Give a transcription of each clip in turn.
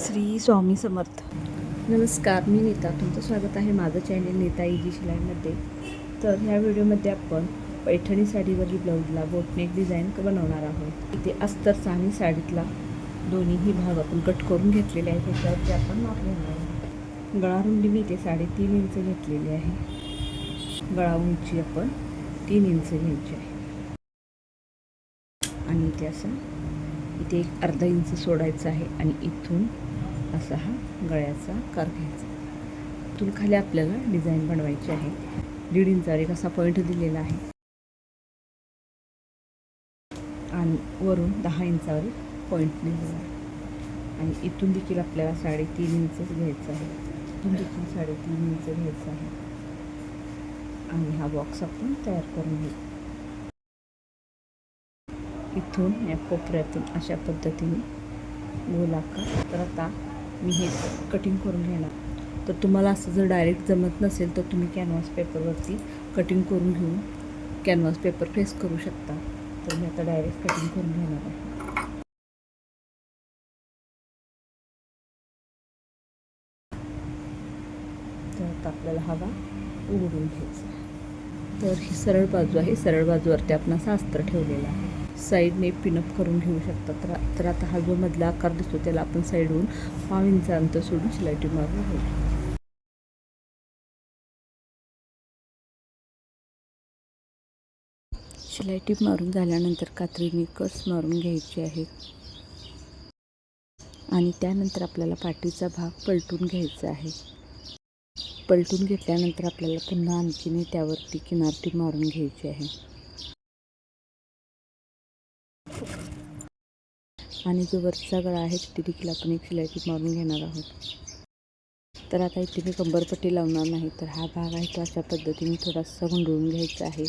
श्री स्वामी समर्थ. नमस्कार मी नीता. तुमचं स्वागत आहे माझं चॅनेल नीता इजी शिलाईमध्ये. तर ह्या व्हिडिओमध्ये आपण पैठणी साडीवरील ब्लाऊजला बोटनेक डिझाईन बनवणार आहोत. इथे अस्तरचा आणि साडीतला दोन्हीही भाग आपण कट करून घेतलेले आहे त्याच्यावरती आपण माप घेणार आहोत. गळारुंदी मी इथे साडेतीन इंच घेतलेली आहे. गळा उंची आपण तीन इंच घ्यायची आहे. आणि इथे असं इथे एक अर्धा इंच सोडायचं आहे आणि इथून असा हा गळ्याचा कार घ्यायचा. इथून खाली आपल्याला डिझाईन बनवायची आहे. दीड इंचावर एक असा पॉईंट दिलेला आहे. आणि वरून दहा इंचावर पॉईंट दिलेला आहे. आणि इथून देखील आपल्याला साडेतीन इंचच घ्यायचं आहे. इथून देखील साडेतीन इंच घ्यायचं आहे. आणि हा बॉक्स आपण तयार करून घेऊ. इथून या कोपऱ्यातून अशा पद्धतीने गोलाकार तर आता मी हे कटिंग करून घेणार. तर तुम्हाला असं जर डायरेक्ट जमत नसेल तर तुम्ही कॅनव्हास पेपरवरती कटिंग करून घेऊन कॅनव्हास पेपर फेस करू शकता. तर मी आता डायरेक्ट कटिंग करून घेणार आहे. तर आता आपल्याला हवा उघडून घ्यायचा तर ही सरळ बाजू आहे. सरळ बाजूवरती आपण असा अस्त्र ठेवलेला आहे. साईडने पिनअप करून घेऊ शकता. तर तर आता हा जो मधला आकार दिसतो त्याला आपण साईडहून पाव इंच अंतर सोडून शिलाटी मारून घेऊ. शिलाई टीप मारून झाल्यानंतर कात्रीने कट्स मारून घ्यायचे आहेत आणि त्यानंतर आपल्याला पाठीचा भाग पलटून घ्यायचा आहे. पलटून घेतल्यानंतर आपल्याला पुन्हा आणखीने त्यावरती किनारती मारून घ्यायची आहे. आणि जो वरचा गळा आहे तिथे देखील आपण एक शिलाई टीप मारून घेणार आहोत. तर आता इथे मी कंबरपट्टी लावणार नाही तर हा भाग आहे तो अशा पद्धतीने थोडासा गुंडळून घ्यायचा आहे.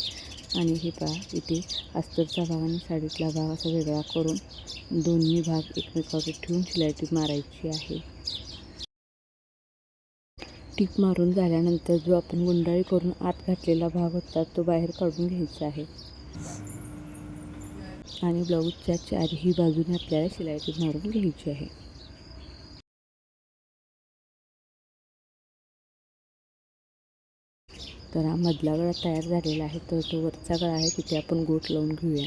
आणि हे पहा इथे अस्तरचा भाग आणि साडीतला भाग असा वेगळा करून दोन्ही भाग एकमेकावर ठेवून शिलाई टीप मारायची आहे. टीप मारून झाल्यानंतर जो आपण गुंडाळी करून आत घातलेला भाग होता तो बाहेर काढून घ्यायचा आहे. आणि ब्लाऊजच्या चारही बाजूने आपल्याला शिलाईची मारून घ्यायची आहे. तर हा मधला गळा तयार झालेला आहे. तर तो वरचा गळा आहे. तिथे आपण गोट लावून घेऊया.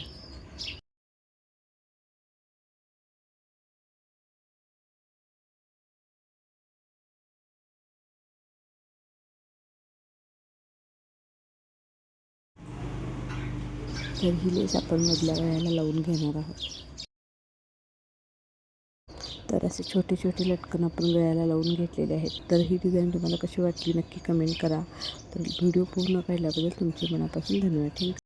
तर ही लेस आपण मधल्या वयाला लावून घेणार आहोत. तर असे छोटे छोटे लटकन आपण गळ्याला लावून घेतलेले आहेत. तर ही डिझाईन तुम्हाला कशी वाटली नक्की कमेंट करा. तर व्हिडिओ पूर्ण पाहिल्याबद्दल तुमचे मनापासून धन्यवाद. थँक्यू